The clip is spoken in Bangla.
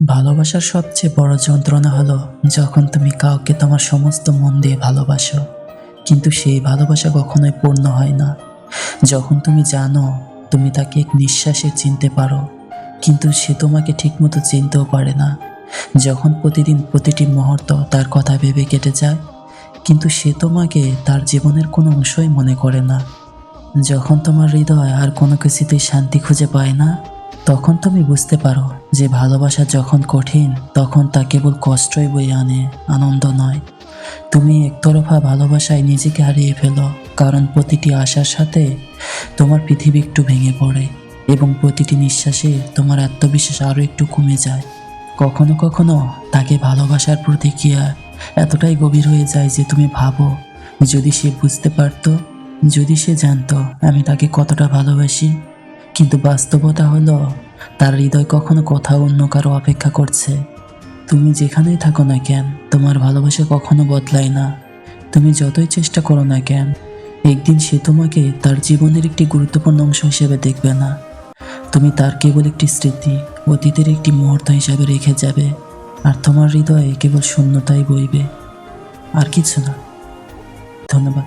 ভালোবাসার সবচেয়ে বড় যন্ত্রণা হলো যখন তুমি কাউকে তোমার সমস্ত মন দিয়ে ভালোবাসো। কিন্তু সেই ভালোবাসা কখনোই পূর্ণ হয় না। যখন তুমি জানো তুমি তাকে এক নিঃশ্বাসে চিনতে পারো, কিন্তু সে তোমাকে ঠিকমতো চিনতেও পারে না। যখন প্রতিদিন প্রতিটি মুহূর্ত তার কথা ভেবে কেটে যায়, কিন্তু সে তোমাকে তার জীবনের কোনো অংশই মনে করে না। যখন তোমার হৃদয় আর কোনো কিছুতেই শান্তি খুঁজে পায় না তখন তুমি বুঝতে পারো যে ভালোবাসা যখন কঠিন, তখন তা কেবল কষ্টই বয়ে আনে, আনন্দ নয়। তুমি একতরফা ভালোবাসায় নিজেকে হারিয়ে ফেলো, কারণ প্রতিটি আশার সাথে তোমার পৃথিবী একটু ভেঙে পড়ে এবং প্রতিটি নিঃশ্বাসে তোমার আত্মবিশ্বাস আরও একটু কমে যায়। কখনো কখনো তাকে ভালোবাসার প্রতিক্রিয়া এতটাই গভীর হয়ে যায় যে তুমি ভাবো, যদি সে বুঝতে পারতো, যদি সে জানতো আমি তাকে কতটা ভালোবাসি কিন্তু বাস্তবতা হলো, তার হৃদয় কখনো কোথাও অন্য কারও অপেক্ষা করছে। তুমি যেখানেই থাকো না কেন, তোমার ভালোবাসা কখনো বদলায় না। তুমি যতই চেষ্টা করো না কেন, একদিন সে তোমাকে তার জীবনের একটি গুরুত্বপূর্ণ অংশ হিসেবে দেখবে না। তুমি তার কেবল একটি স্মৃতি, অতীতের একটি মুহূর্ত হিসাবে রেখে যাবে, আর তোমার হৃদয়ে কেবল শূন্যতাই বইবে। আর কিছু না। ধন্যবাদ।